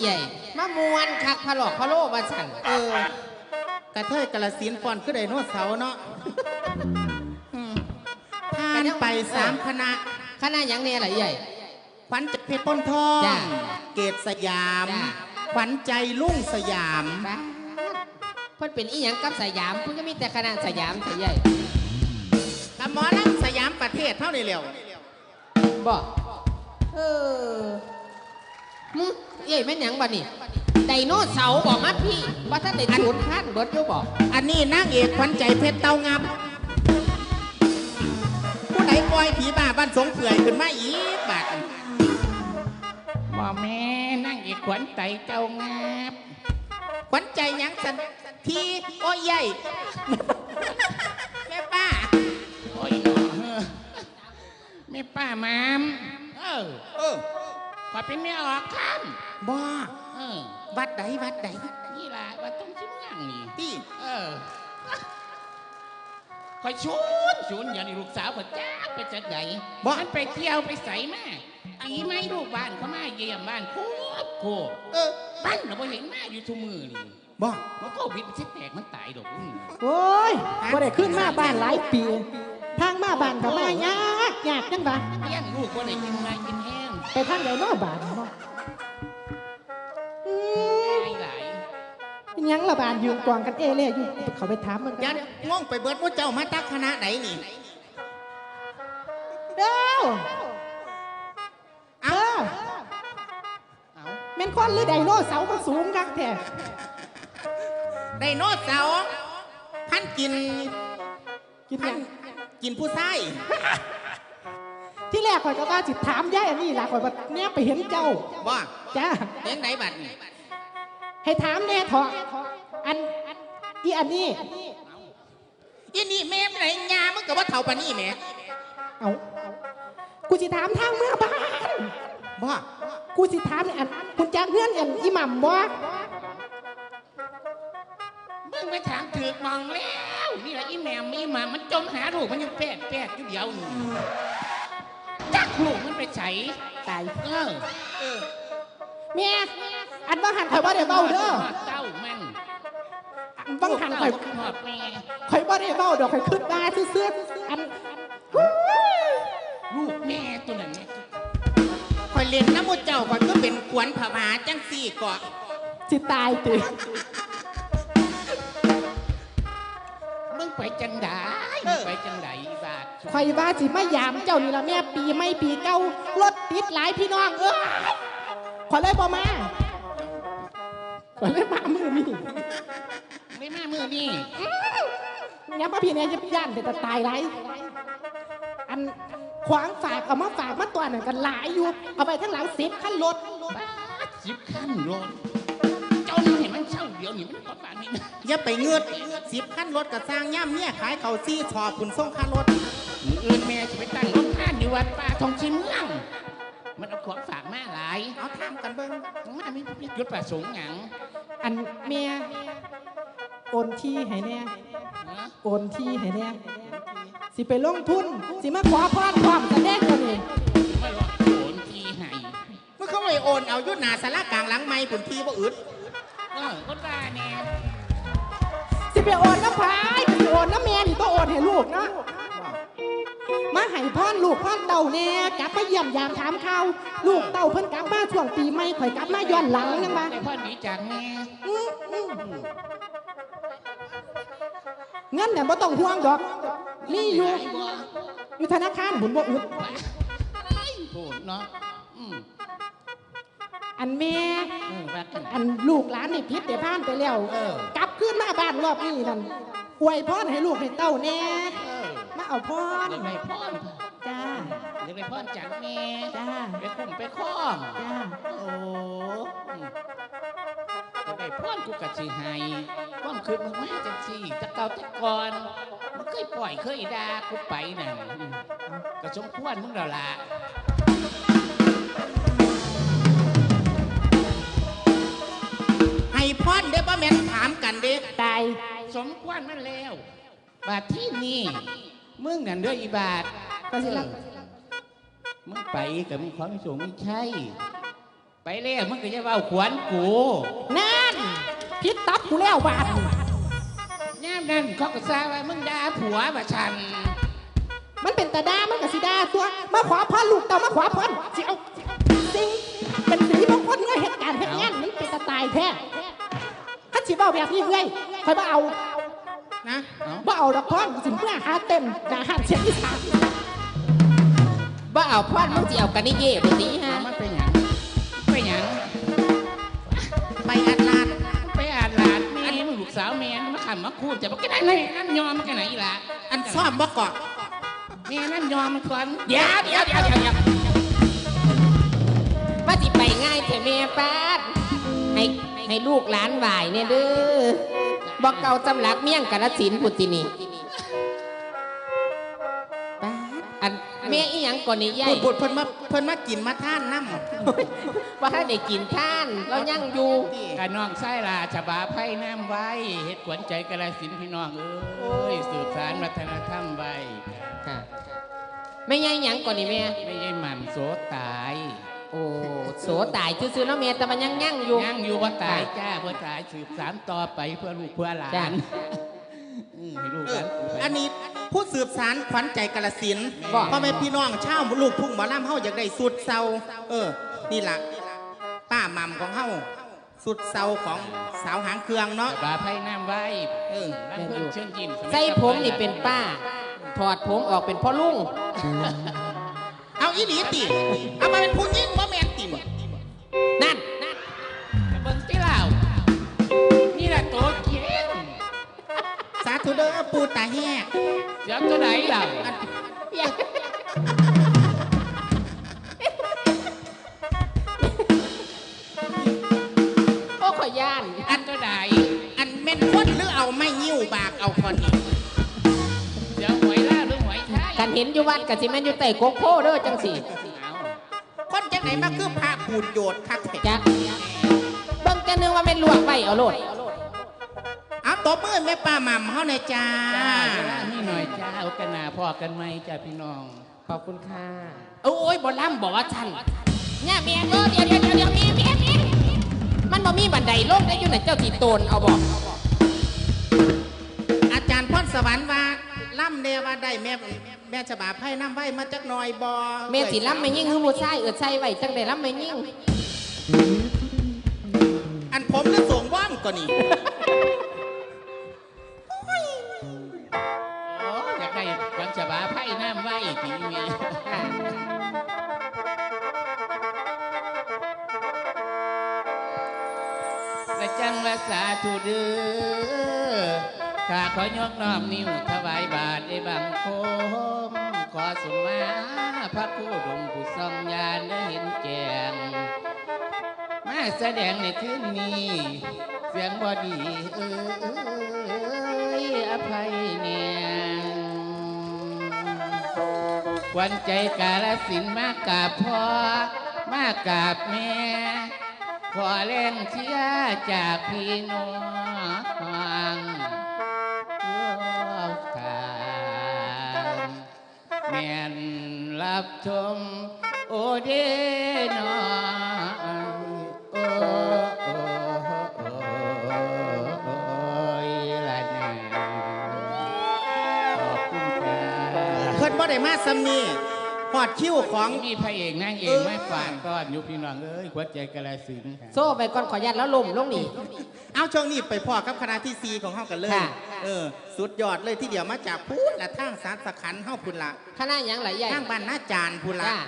ใหญ่มามวนคักพะหลอกพะโลว่าสั่นเออกระเทยกระสินฟอนคือไดโนเสาร์เนาะอืมผ่านไปสามคณะคณะหยังเนี่ยล่ะใหญ่ขวัญใจเพชรป้นทองจ้ะเกตสยามจ้ะขวัญใจลุ่งสยามบ้าเพิ่นเป็นอีหยังกับสยามเพิ่นก็มีแต่คณะสยามแต่ใหญ่กับหมอลำสยามประเทศเท่านี้เร็วบอกเออ มึงใหญ่แม่นหยังบ่นี่ไดโนเสาร์บอกมาพี่ว่าถ้าได้สูญพันธุ์เบิดอยู่บอกอันนี้นางเอกขวัญใจเพชรเตางับ ผู้ใดปล่อยผีบ้าบ้านสงเปื่อยขึ้นมาอีกบาดบ่แม่นั่งอีกขวัญใจเจ้างาบขวัญใจหยังสันทีโอ้ยใหญ่แม่ป้าโอ้ยเนาะเออแม่ป้ามามเออเออ ขอเป็นแม่ออกข้ามบ้าเออวัดใดวัดใดนี่ล่ะว่าต้องชิมย่างนี่ที่เออคอยชนชนอย่างนี้ลูกสาวก็จ้าไปจากไหนมันไปเที่ยวไปใส่มาอีไม่ลูกบ้านเขามาเยี่ยมบ้านโคบโคบเออบ้านเราไปเห็นมาอยู่ทุกมือนี่บ้ามันก็วิดมันสิแตกมันตายดอกอืมโอ้ยบ่ได้ขึ้นมาบ้านหลายปี ทางมาบ้านก็มายากยากจังบ่เลี้ยงลูกก็ได้กินมากินแห้ง ไปทางใดเนาะบ้านเนาะอืมหลายหลายเป็นหยังละบ้านยืนกองกันเอเล่อยู่เขาไปถามมันกัยันนง่วงไปเบิดว่าเจ้ามาตักคณะไหนนี่ เด้อเอ้าเอาแม่นคนหรือไดโนเสาร์มันสูงคักแท้ไดโนเสาร์พันกินกินหพัยันงกินผู้ไส้ ที่แรกข่อยก็ว่าสิถามยายอันนี้ล่ะข่อยว่าแน่ไปเห็นเจ้าบ้าจ้าเลี้ยงไหนบัดนี่ให้ถามแน่เถอะอันอีอันนี้อีนี่แม่ไหนยามึงกับว่าเท่าปานนี่แหม่เอากูสิถามทางเมื่อบ้านบ้ากูสิถามเนี่ยอันคุณจ้างเพื่อนอันอีหม่ำบ่มึงไปถามถือกมองแล้ว นี่แหละอีแหมมอีหมามันจมหาลูกมันยังแปดแปดอยู่เดียวนี่จัก ลูกมันไปใส่ตายเออเออแม่อันบังหันข่อยบ่ได้เบ้าเด้อเต้ามันอันบังหันข่อยหอดแม่ข่อยบ่ได้เบ้าดอกข่อยขึ้นมาซื่อๆอันลูกแม่ตัวนั้นเนี่ยคอยเล่นน้ำมูเจ้าคอยก็เป็นขวนผาผาจังสี่เกาะสิตายติมึ ไปจังไดมึงไปจังไดอีบาทข่อยว่าสิมายามเจ้านี่ล่ะแม่ปีไม่ปีเก่ารถติดหลายพี่น้องเอ้ยข่อยเลยบ่มาข่อยเลยมามื้อนี้ไม่มามือนี่อย่ามาพี่เนี่ยอย่าย่านแต่จะตายไรอันขวางฝากเอามาฝากมาตัวนั่นกันหลายอยู่ เอาไปทั้งหลังสิบขั้นรถบ้าสิบขั้นรถเจ้านี่ เห็นมันเช่าเดียวนี่มันก็ป่านนี้นะอย่าไปเงือดสิบขั้นรถกับสร้างย่ำเนี่ยขายเขาวซี่ชอบคุณส่งค่ารถมืออื่นแม่จะไปตั้งโรงทานอยู่วัดป่าทองชิมเมือง มันเอาของฝากมาหลายเอาทำกันเบิ้งมาไม่พิยุดประสงค์หยังอันเมียโอนที่ให้แน่นะโอนที่ให้แน่สิไปลงทุน สิมาขอพรพร้อมกันแน่ตัวนี้มาหลอกโอนทีให้เมื่อเขาไม่โอนเอาอยุหนาสารกลางหลังไม้ผุนทีบ่อึด เออก็ได้แน่สิไปโอนน้ำพายสิโอนน้ำแม่นี่ต้องโอนให้ลูกเนาะมาให้พ่อนลูกพ่อนเต่าแน่กลับมาเยี่ยมยามถามข่าวลูกเต่าเพิ่นกลับมาช่วงปีใหม่ข่อยกลับมาย้อนหลังยังบ้าได้พ่อหนีจากแม่เงินเนี่ยบ่ต้องห่วงดอกมีอยู่อยู่ธนาคารบุญบ่อึดโผดเนาะ อืมอันแม่เออว่ากันอันลูกหลานนี่พิษแต่ผ่านไปแล้วเออ กลับขึ้นมาบ้านรอบนี้นั่นอวยพรให้ลูกให้เต้าแน่เออมาเอาพรอยากได้พ่อนจ้าอยากได้พ่อนจากแม่จ้าไปคุ้มไปข้อมจ้าโอ้อืมอยากได้พ่อนกูกะสิให้ความคืนมึงมาจังสิตะเกาแตะกอนมึงเคยปล่อยเคยด่ากูไปน่ะอืมก็สมควรมึงแล้วล่ะ ให้พรเด้อบ่แม่นถามกันเด้ตายสมควรมันแล้วบาทที่นี่มึงนั่นเด้ออีบาทก็สิละมึงไปกับมึงความสูงไม่ใช่ ไปแล้วมึงก็จะเว้าขวัญกูนั่นพิษตับกูแล้วบาดย่ามนั้นเขาก็ทราบว่ามึงด่าผัวว่าฉัน มันเป็นตาดามันกับสีดาตัว มาขวาพรลูกเต่ามาขวาพรสิเอาาสิเบ้าแบบนี้เงยคอยมาเอา นะบ่เอาดอกพรสิเมื่อหาเต็มหนาหานเชียงที่สามบ่เอาพอดมึงสิเอากันนี่เย่บ่ตีฮะเอามันไปหยังไปหยังไปอัดลาดไปอ่านหลานแม่มึงลูกสาวแม่มาขำมาคูดจะบอกกันไหนเลยนั่นยอมกันไหนอีหล่ะอันซ่อมบ่เกาะแม่นั่นยอมมันก่อนเดี๋ยวเดี๋ยวเดี๋ยวเดี๋ยวเดี๋ยวว่าสิไปง่ายแต่แม่ป้าดให้ ให้ลูกหลานไหวเนี่ยเด้อบอกเก่าจำหลักเมี่ยงกาลสินธุ์พุทธินี่ป้าดอันแม่อีหยังก่อนนี่ใหญ่พูดพูดเพิ่นมาเพิ่นมากินมาท่านน้ำว่าถ้าได้กินท่านเรายังอยู่กะน้องไส้ลาฉบาไพ่น้ำไว้เฮ็ดขวัญใจกะลาสินธุ์พี่น้องเอ้ยสืบสารวัฒนธรรมไว้ค่ะไม่ใหญ่หยังก่อนนี่แม่ไม่ใช่หม่ำโสตาย โอ้โสตายซื่อๆแล้วแม่แต่มันยังยั่งอยู่ ยังอยู่ว่าตายจ้าว่าตายสืบสารต่อไปเพื่อลูกเพื่อหลาจ้ะ นอืมให้ลูกหลานไปอันนี้ผู้สืบสารขวัญใจกาลสินธุ์บอกพ่อแม่พี่น้องชาวลูกทุ่งหมอลำเฮาอยากได้สุดเซาเออ นี่ล่ะป้าหม่ำของเฮาสุดเซาของสาวหางเครื่องเนาะฉบาไพ่น้ำไว้เออนั่นเพิ่นเชิญยิ้มสมัยใส่ผมนี่เป็นป้า ถอดผมออกเป็นพ่อลุงเอาอีหลีติเอามาเป็นผู้หญิง ธุเด้อปูตาแหกเดี๋ยวตัวไหนเล่าโอ้ขอย่านอันตัวไหนอันแม่นคนหรือเอาไม่ยิ้วบากเอาคนนี้เดี๋ยวหวยล่าหรือหวยไทยกันเห็นอยู่วัดกับสิแม่นอยู่ใต้โกกโพเด้อจังสิเอาคนจังไหนมาคือพระปูดโยดคักแท้จักเบิ่งจะนึงว่าเป็นลวกไว้เอาโลดเอา ตบมือแม่ป้าหม่ำเฮาหน่อยจ้า จ้าเวลานี่หน่อยจ้าเอากันหนาพ่อกันไหมจ้าพี่น้อง ขอบคุณค่ะโอ้ยบ่ล่ำบอกว่าฉันเนี่ยเมียเออเดี๋ยวเดี๋ยวเดี๋ยวเดี๋ยวเมียเมียเมียมันบ่มีบันไดลงได้อยู่ไหนเจ้าที่โตนเอาบอกอาจารย์พรสวรรค์ว่าล่ำเดว่าได้แม่แม่ฉบาไพ่น้ำไว้มาจักหน่อยบอแม่สิล่ำไม่ยิ่งคือผู้ชายเออใส่ไว้จังได้ล่ำไม่ยิ่งอันผมจะส่งว่อมก่อนนี่ เดือข้าขอยกน้อมนิ้วถวายบาทในบังคม ขอสมมาพระคู่ดงผู้ทรงญาณได้เห็นแจ้งมาแสดงในคืนนี้ เสียงบอดีเอ้ยอภัยเนี่ยวันใจกาลสินมากกาบพ่อมากกาบแม่ ขอแรงเชียจากพี่น้องร่วมทางแม่นรับชมโอเดนอโอโอโอยละนาขอบคุณค่ะเพิ่นบ่ได้มาซ้ำนี่ หอดคิ้วของ มีพระเอกนางเอกไม่ฝากก้อนอยู่พี่น้องเอ้ยหัวใจกระสินธุ์ค่ะโซ่ไปก่อนขอยัดแล้วลมลงนี่ เอาช่วงนี้ไปพ่อกับคณะที่ซีของเฮากันเลยค่ะ เออ สุดยอดเลยที่เดียวมาจากพูดละทางสารสขันเฮาพุ่นละคณะหยังหลายใหญ่ ทางบ้านนาจานพุ่นละจ้า